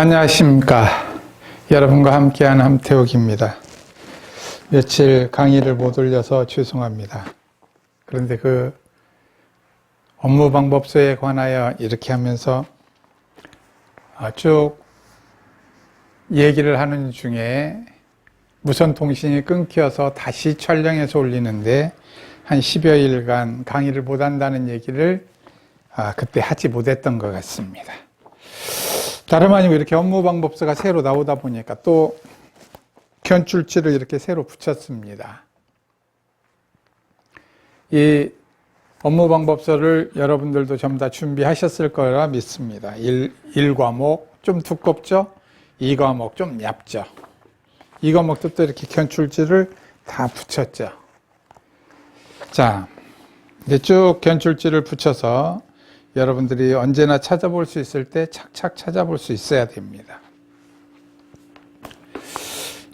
안녕하십니까. 여러분과 함께하는 함태욱입니다. 며칠 강의를 못 올려서 죄송합니다. 그런데 그 업무 방법서에 관하여 이렇게 하면서 아, 쭉 얘기를 하는 중에 무선 통신이 끊겨서 다시 촬영해서 올리는데 한 10여일간 강의를 못 한다는 얘기를 아, 그때 하지 못했던 것 같습니다. 다름 아니고 이렇게 업무 방법서가 새로 나오다 보니까 또 견출지를 이렇게 새로 붙였습니다. 이 업무 방법서를 여러분들도 전부 다 준비하셨을 거라 믿습니다. 1, 1과목 좀 두껍죠? 2과목 좀 얇죠? 2과목도 또 이렇게 견출지를 다 붙였죠. 자, 이제 쭉 견출지를 붙여서 여러분들이 언제나 찾아볼 수 있을 때 착착 찾아볼 수 있어야 됩니다.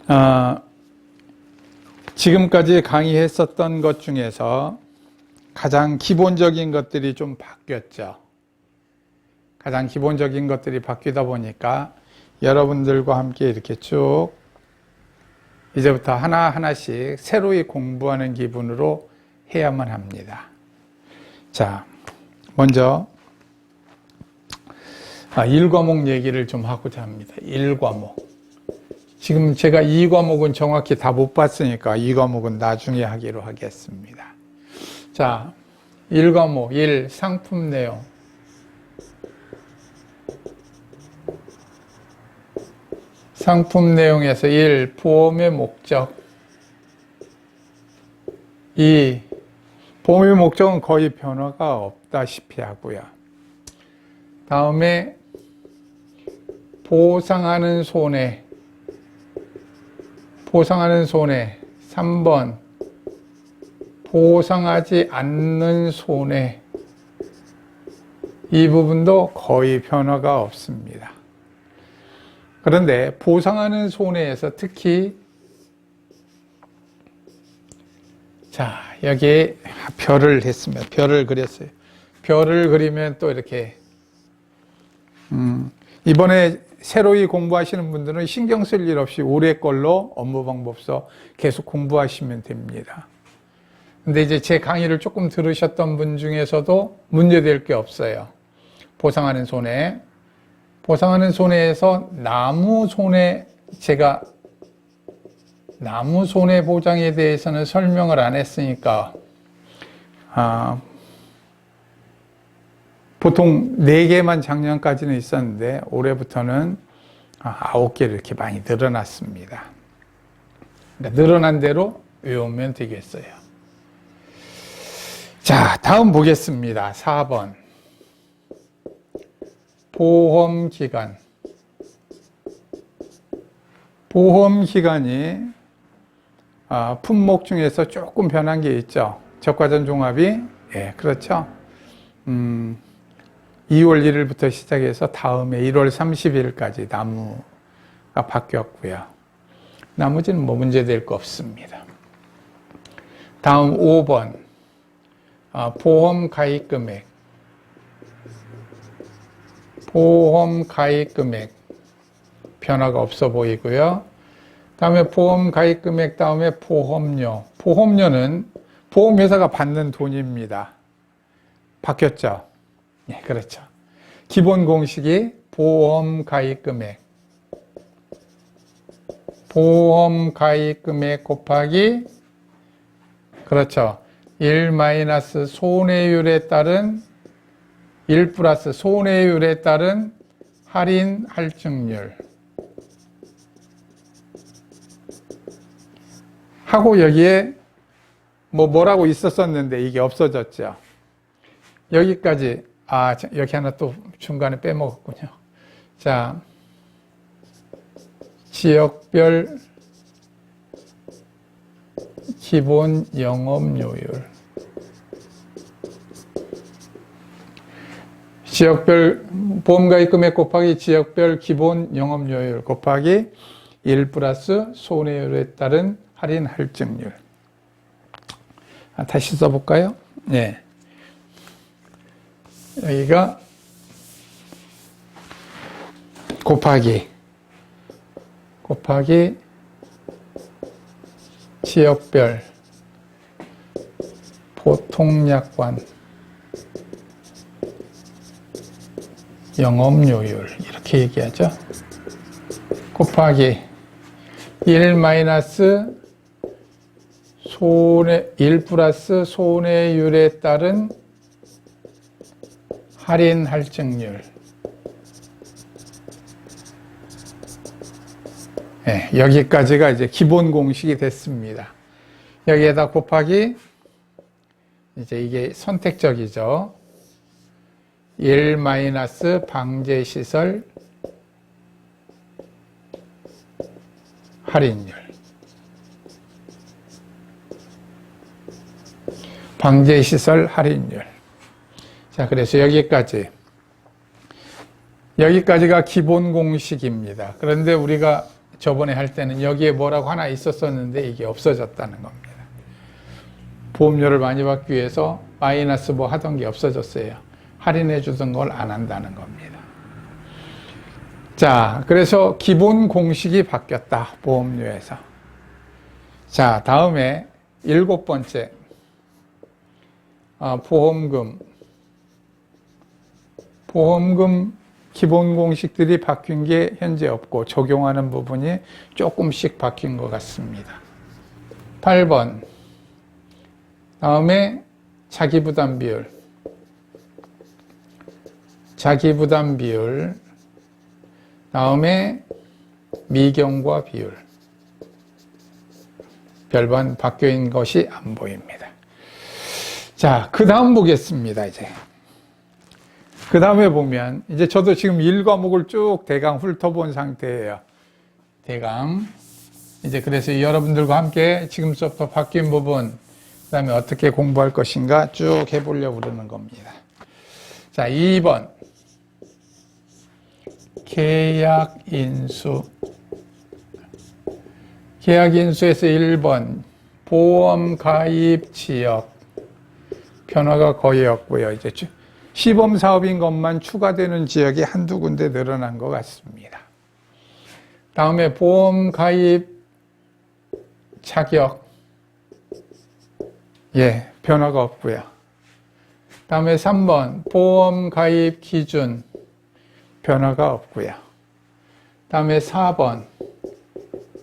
아, 지금까지 강의했었던 것 중에서 가장 기본적인 것들이 좀 바뀌었죠. 가장 기본적인 것들이 바뀌다 보니까 여러분들과 함께 이렇게 쭉 이제부터 하나하나씩 새로이 공부하는 기분으로 해야만 합니다. 자, 먼저 아, 1과목 얘기를 좀 하고자 합니다. 1과목. 지금 제가 2과목은 정확히 다 못 봤으니까 2과목은 나중에 하기로 하겠습니다. 자, 1과목 1 상품 내용. 상품 내용에서 1 보험의 목적 2 보험의 목적은 거의 변화가 없 다시피 하고요. 다음에 보상하는 손해 보상하는 손해 3번 보상하지 않는 손해 이 부분도 거의 변화가 없습니다. 그런데 보상하는 손해에서 특히 자 여기에 별을 했습니다. 별을 그렸어요. 별을 그리면 또 이렇게 음, 이번에 새로이 공부하시는 분들은 신경 쓸 일 없이 올해 걸로 업무 방법서 계속 공부하시면 됩니다. 근데 이제 제 강의를 조금 들으셨던 분 중에서도 문제될 게 없어요. 보상하는 손해. 보상하는 손해에서 나무 손해, 제가 나무 손해 보장에 대해서는 설명을 안 했으니까, 아, 보통 4개만 작년까지는 있었는데 올해부터는 9개로 이렇게 많이 늘어났습니다. 그러니까 늘어난 대로 외우면 되겠어요. 자, 다음 보겠습니다. 4번. 보험기간. 보험기간이 아, 품목 중에서 조금 변한 게 있죠. 적과전 종합이, 예, 그렇죠. 음, 2월 1일부터 시작해서 다음에 1월 30일까지 나무가 바뀌었고요. 나머지는 뭐 문제될 거 없습니다. 다음 5번 아, 보험 가입 금액 보험 가입 금액 변화가 없어 보이고요. 다음에 보험 가입 금액 다음에 보험료 보험료는 보험회사가 받는 돈입니다. 바뀌었죠? 예, 그렇죠. 기본 공식이 보험 가입 금액. 보험 가입 금액 곱하기 그렇죠. 1 마이너스 손해율에 따른 1 플러스 손해율에 따른 할인 할증률. 하고 여기에 뭐 뭐라고 있었었는데 이게 없어졌죠. 여기까지 아, 여기 하나 또 중간에 빼먹었군요. 자, 지역별 기본 영업료율. 지역별 보험가입 금액 곱하기 지역별 기본 영업료율 곱하기 1 플러스 손해율에 따른 할인 할증률. 아, 다시 써볼까요? 네. 여기가 곱하기 곱하기 지역별 보통약관 영업료율 이렇게 얘기하죠. 곱하기 1 마이너스 손해 1 플러스 손해율에 따른 할인 할증률. 네, 여기까지가 이제 기본 공식이 됐습니다. 여기에다 곱하기 이제 이게 선택적이죠. 1 마이너스 방제 시설 할인율. 방제 시설 할인율. 자, 그래서 여기까지. 여기까지가 기본 공식입니다. 그런데 우리가 저번에 할 때는 여기에 뭐라고 하나 있었었는데 이게 없어졌다는 겁니다. 보험료를 많이 받기 위해서 마이너스 뭐 하던 게 없어졌어요. 할인해 주던 걸 안 한다는 겁니다. 자, 그래서 기본 공식이 바뀌었다. 보험료에서. 자, 다음에 일곱 번째. 아, 보험금. 보험금 기본 공식들이 바뀐 게 현재 없고 적용하는 부분이 조금씩 바뀐 것 같습니다. 8번. 다음에 자기부담 비율. 자기부담 비율. 다음에 미경과 비율. 별반 바뀐 것이 안 보입니다. 자, 그 다음 보겠습니다, 이제. 그 다음에 보면, 이제 저도 지금 1과목을 쭉 대강 훑어본 상태예요. 대강. 이제 그래서 여러분들과 함께 지금부터 바뀐 부분, 그 다음에 어떻게 공부할 것인가 쭉 해보려고 그러는 겁니다. 자, 2번. 계약 인수. 계약 인수에서 1번. 보험 가입 지역. 변화가 거의 없고요. 이제 시범 사업인 것만 추가되는 지역이 한두 군데 늘어난 것 같습니다. 다음에 보험 가입 자격. 예, 변화가 없고요. 다음에 3번 보험 가입 기준 변화가 없고요. 다음에 4번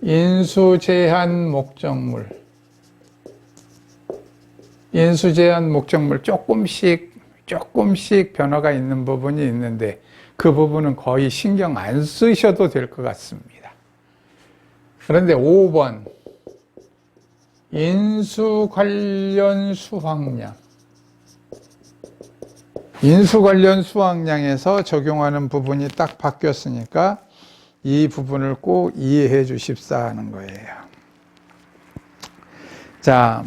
인수 제한 목적물 인수 제한 목적물 조금씩 조금씩 변화가 있는 부분이 있는데 그 부분은 거의 신경 안 쓰셔도 될 것 같습니다. 그런데 5번 인수 관련 수확량 인수 관련 수확량에서 적용하는 부분이 딱 바뀌었으니까 이 부분을 꼭 이해해 주십사 하는 거예요. 자,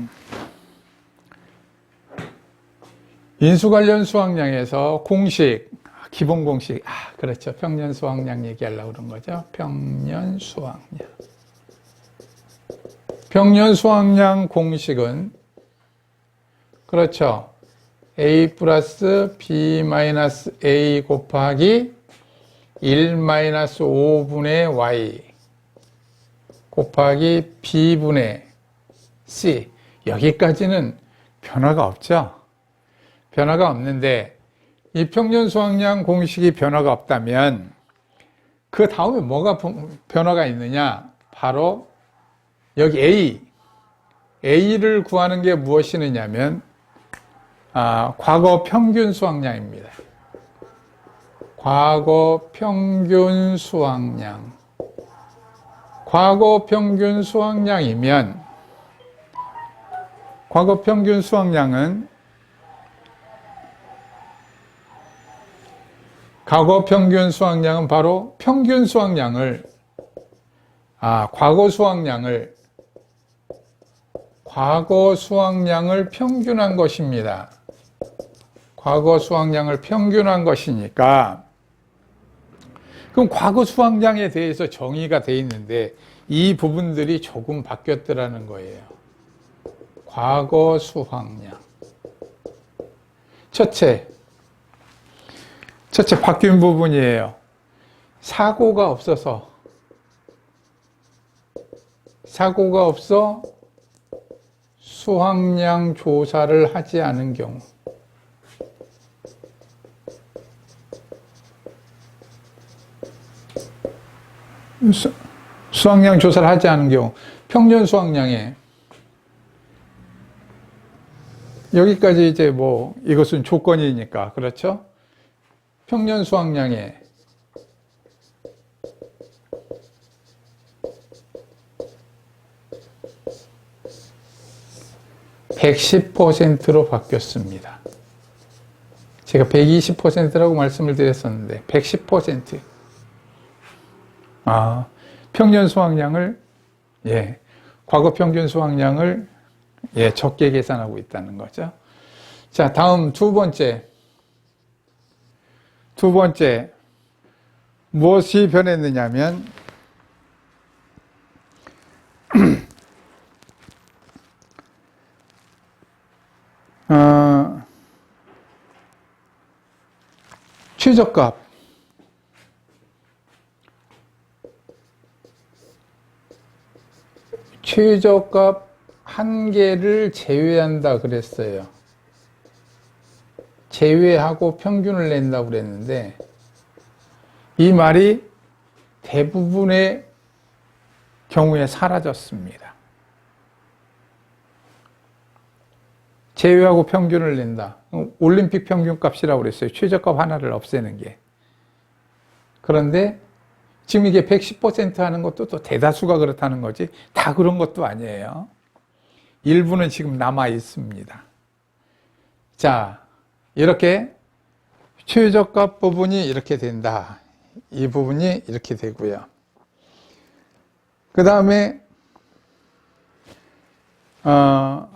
인수 관련 수확량에서 공식, 기본 공식, 아, 그렇죠. 평년 수확량 얘기하려고 그런 거죠. 평년 수확량. 평년 수확량 공식은, 그렇죠. a 플러스 b 마이너스 a 곱하기 1 마이너스 5분의 y 곱하기 b분의 c. 여기까지는 변화가 없죠. 변화가 없는데 이 평년 수확량 공식이 변화가 없다면 그 다음에 뭐가 변화가 있느냐? 바로 여기 A. A를 구하는 게 무엇이느냐면 아, 과거 평균 수확량입니다. 과거 평균 수확량. 과거 평균 수확량이면 과거 평균 수확량은 과거 평균 수확량은 바로 평균 수확량을 아, 과거 수확량을 과거 수확량을 평균한 것입니다. 과거 수확량을 평균한 것이니까 그럼 과거 수확량에 대해서 정의가 돼 있는데 이 부분들이 조금 바뀌었더라는 거예요. 과거 수확량. 첫째, 첫째 바뀐 부분이에요. 사고가 없어서. 사고가 없어 수확량 조사를 하지 않은 경우. 수, 수확량 조사를 하지 않은 경우. 평년 수확량에. 여기까지 이제 뭐 이것은 조건이니까. 그렇죠? 평년 수확량에 110%로 바뀌었습니다. 제가 120%라고 말씀을 드렸었는데 110%. 아, 평년 수확량을 예. 과거 평균 수확량을 예, 적게 계산하고 있다는 거죠. 자, 다음 두 번째. 두 번째. 무엇이 변했느냐면 어, 최저값 최저값 한 개를 제외한다 그랬어요. 제외하고 평균을 낸다고 그랬는데 이 말이 대부분의 경우에 사라졌습니다. 제외하고 평균을 낸다. 올림픽 평균 값이라고 그랬어요. 최저값 하나를 없애는 게. 그런데 지금 이게 110% 하는 것도 또 대다수가 그렇다는 거지 다 그런 것도 아니에요. 일부는 지금 남아 있습니다. 자, 이렇게 최저값 부분이 이렇게 된다. 이 부분이 이렇게 되고요. 그 다음에 어,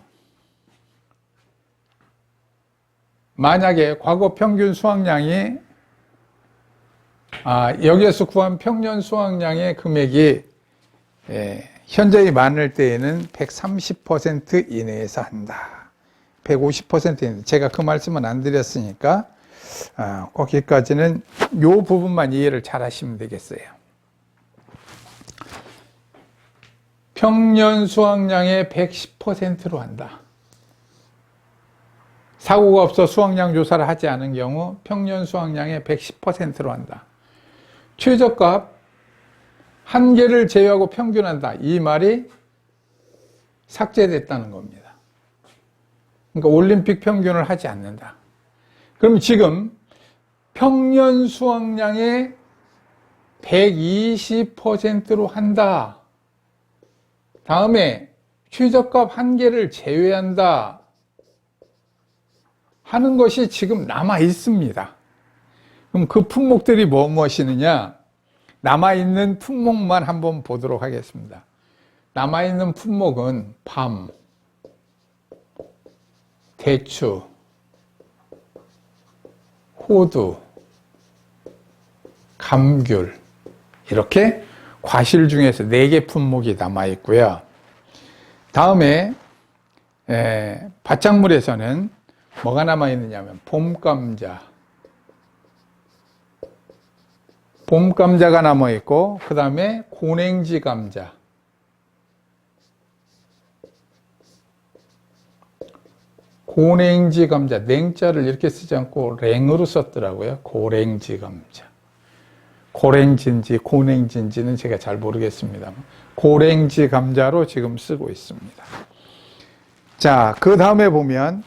만약에 과거 평균 수확량이 아, 여기에서 구한 평년 수확량의 금액이 예, 현저히 많을 때에는 130% 이내에서 한다. 150% 이내. 제가 그 말씀은 안 드렸으니까 아, 거기까지는 이 부분만 이해를 잘 하시면 되겠어요. 평년 수확량의 110%로 한다. 사고가 없어 수확량 조사를 하지 않은 경우 평년 수확량의 110%로 한다. 최저값 한 개를 제외하고 평균한다. 이 말이 삭제됐다는 겁니다. 그러니까 올림픽 평균을 하지 않는다. 그럼 지금 평년 수확량의 120%로 한다. 다음에 최저값 한 개를 제외한다. 하는 것이 지금 남아 있습니다. 그럼 그 품목들이 뭐 무엇이느냐? 남아 있는 품목만 한번 보도록 하겠습니다. 남아 있는 품목은 밤, 대추, 호두, 감귤, 이렇게 과실 중에서 네 개 품목이 남아 있고요. 다음에 에, 밭작물에서는 뭐가 남아 있느냐면 봄감자, 봄 감자가 남아 있고 그 다음에 고냉지 감자 고냉지 감자 냉자를 이렇게 쓰지 않고 랭으로 썼더라고요. 고랭지 감자. 고랭지인지 고냉지인지는 제가 잘 모르겠습니다. 고랭지 감자로 지금 쓰고 있습니다. 자 그 다음에 보면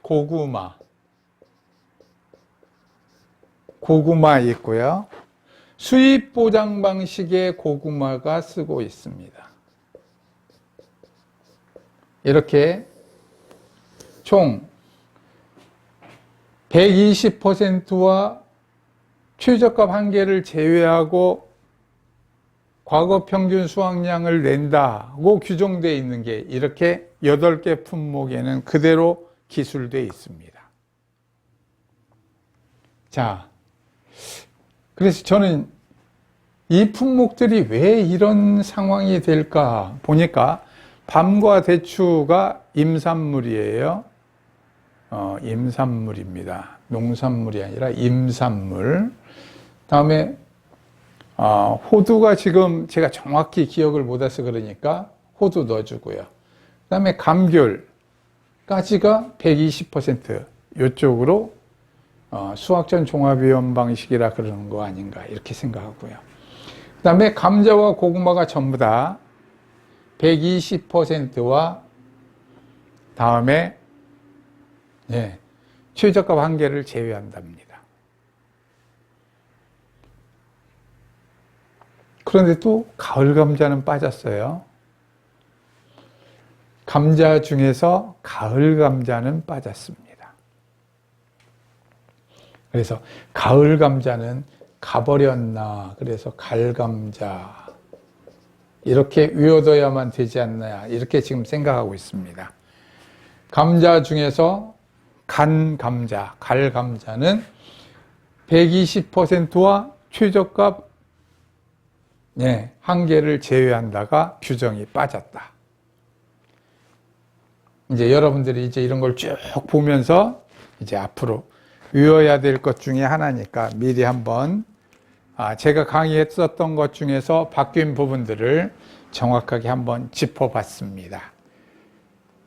고구마. 고구마 있고요. 수입 보장 방식의 고구마가 쓰고 있습니다. 이렇게 총 120%와 최저값 한 개를 제외하고 과거 평균 수확량을 낸다고 규정되어 있는 게 이렇게 8개 품목에는 그대로 기술되어 있습니다. 자, 그래서 저는 이 품목들이 왜 이런 상황이 될까 보니까 밤과 대추가 임산물이에요. 어, 임산물입니다. 농산물이 아니라 임산물. 다음에 어, 호두가 지금 제가 정확히 기억을 못해서 그러니까 호두 넣어주고요. 그 다음에 감귤까지가 120% 이쪽으로 어, 수학전 종합위원 방식이라 그러는 거 아닌가 이렇게 생각하고요. 그 다음에 감자와 고구마가 전부 다 120%와 다음에 예, 최저값 한 개를 제외한답니다. 그런데 또 가을 감자는 빠졌어요. 감자 중에서 가을 감자는 빠졌습니다. 그래서 가을 감자는 가버렸나 그래서 갈 감자 이렇게 외워둬야만 되지 않나 이렇게 지금 생각하고 있습니다. 감자 중에서 간 감자, 갈 감자는 120%와 최저값 네, 한 개를 제외한다가 규정이 빠졌다. 이제 여러분들이 이제 이런 걸 쭉 보면서 이제 앞으로 외워야 될 것 중에 하나니까 미리 한번 아, 제가 강의했었던 것 중에서 바뀐 부분들을 정확하게 한번 짚어봤습니다.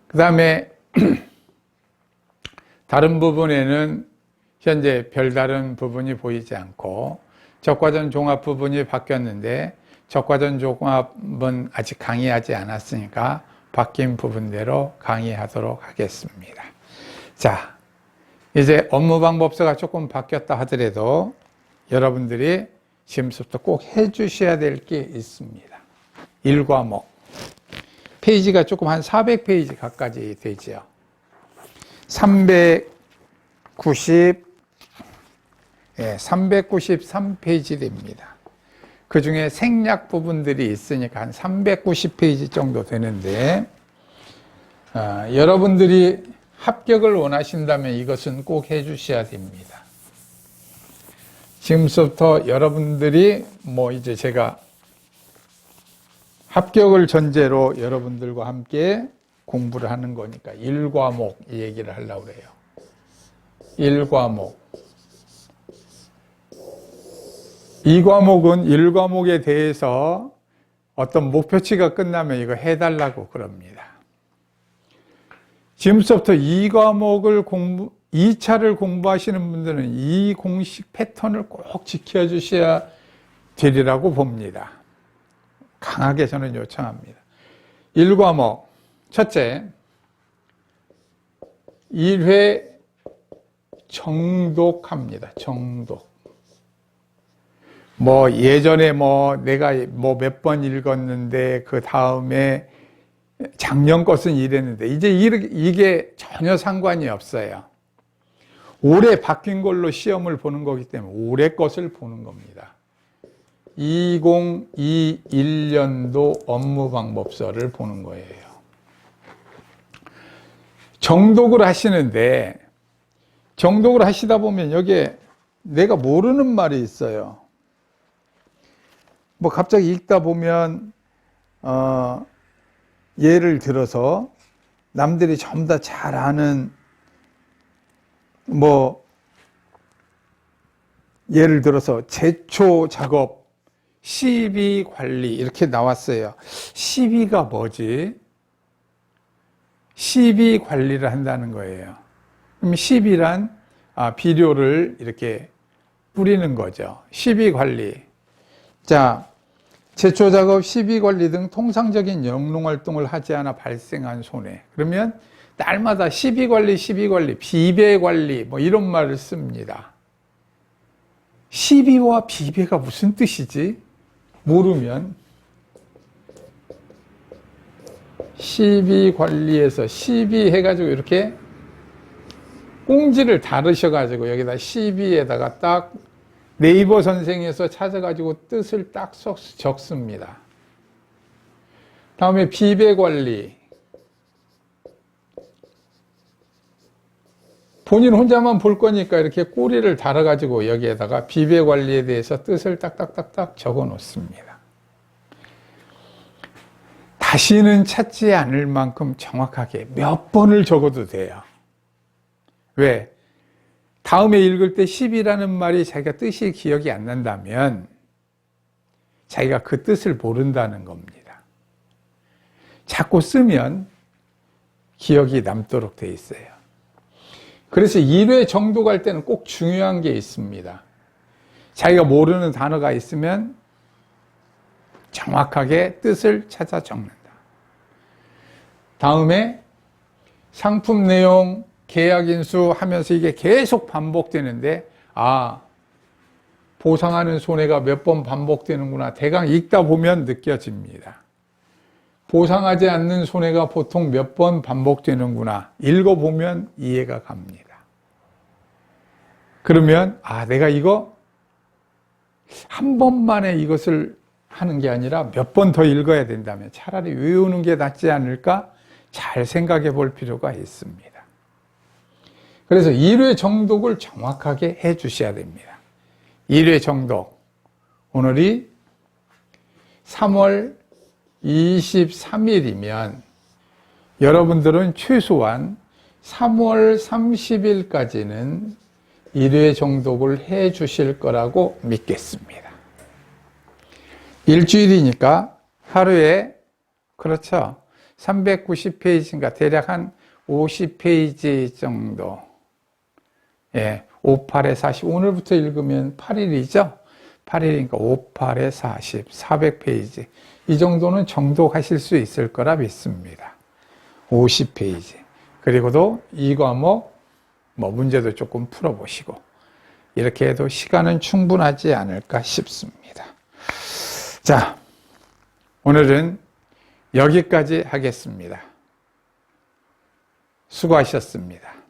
그 다음에 다른 부분에는 현재 별다른 부분이 보이지 않고 적과전 종합 부분이 바뀌었는데 적과전 종합은 아직 강의하지 않았으니까 바뀐 부분대로 강의하도록 하겠습니다. 자, 이제 업무 방법서가 조금 바뀌었다 하더라도 여러분들이 지금부터 꼭 해주셔야 될 게 있습니다. 1과목. 페이지가 조금 한 400페이지 가까이 되죠. 390, 예, 393페이지 됩니다. 그 중에 생략 부분들이 있으니까 한 390페이지 정도 되는데, 어, 여러분들이 합격을 원하신다면 이것은 꼭 해주셔야 됩니다. 지금부터 여러분들이 뭐 이제 제가 합격을 전제로 여러분들과 함께 공부를 하는 거니까 1과목 이 얘기를 하려고 그래요. 1과목. 2과목은 1과목에 대해서 어떤 목표치가 끝나면 이거 해달라고 그럽니다. 지금부터 2과목을 공부, 2차를 공부하시는 분들은 이 공식 패턴을 꼭 지켜주셔야 되리라고 봅니다. 강하게 저는 요청합니다. 1과목. 첫째, 1회 정독합니다. 정독. 뭐 예전에 뭐 내가 뭐 몇 번 읽었는데 그 다음에 작년 것은 이랬는데 이제 이게 전혀 상관이 없어요. 올해 바뀐 걸로 시험을 보는 거기 때문에 올해 것을 보는 겁니다. 2021년도 업무 방법서를 보는 거예요. 정독을 하시는데 정독을 하시다 보면 여기에 내가 모르는 말이 있어요. 뭐 갑자기 읽다 보면 어, 예를 들어서 남들이 전부 다 잘 아는 뭐 예를 들어서 제초 작업 시비 관리 이렇게 나왔어요. 시비가 뭐지? 시비 관리를 한다는 거예요. 그럼 시비란 아, 비료를 이렇게 뿌리는 거죠. 시비 관리. 자, 제초 작업, 시비 관리 등 통상적인 영농 활동을 하지 않아 발생한 손해. 그러면 날마다 시비 관리, 시비 관리, 비배 관리 뭐 이런 말을 씁니다. 시비와 비배가 무슨 뜻이지? 모르면 시비 관리에서 시비 해가지고 이렇게 꽁지를 다르셔가지고 여기다 시비에다가 딱 네이버 선생에서 찾아가지고 뜻을 딱 적습니다. 다음에 비배 관리. 본인 혼자만 볼 거니까 이렇게 꼬리를 달아가지고 여기에다가 비배 관리에 대해서 뜻을 딱딱딱딱 적어 놓습니다. 다시는 찾지 않을 만큼 정확하게 몇 번을 적어도 돼요. 왜? 다음에 읽을 때 10이라는 말이 자기가 뜻이 기억이 안 난다면 자기가 그 뜻을 모른다는 겁니다. 자꾸 쓰면 기억이 남도록 돼 있어요. 그래서 1회 정도 갈 때는 꼭 중요한 게 있습니다. 자기가 모르는 단어가 있으면 정확하게 뜻을 찾아 적는 다. 다음에 상품 내용, 계약 인수 하면서 이게 계속 반복되는데, 아, 보상하는 손해가 몇 번 반복되는구나. 대강 읽다 보면 느껴집니다. 보상하지 않는 손해가 보통 몇 번 반복되는구나. 읽어보면 이해가 갑니다. 그러면, 아, 내가 이거 한 번만에 이것을 하는 게 아니라 몇 번 더 읽어야 된다면 차라리 외우는 게 낫지 않을까? 잘 생각해 볼 필요가 있습니다. 그래서 1회 정독을 정확하게 해 주셔야 됩니다. 1회 정독. 오늘이 3월 23일이면 여러분들은 최소한 3월 30일까지는 1회 정독을 해 주실 거라고 믿겠습니다. 일주일이니까 하루에, 그렇죠. 390페이지인가 대략 한 50페이지 정도. 예, 5, 8에 40. 오늘부터 읽으면 8일이죠? 8일이니까 5, 8에 40, 400페이지. 이 정도는 정독하실 수 있을 거라 믿습니다. 50페이지. 그리고도 이 과목, 뭐 문제도 조금 풀어보시고. 이렇게 해도 시간은 충분하지 않을까 싶습니다. 자, 오늘은 여기까지 하겠습니다. 수고하셨습니다.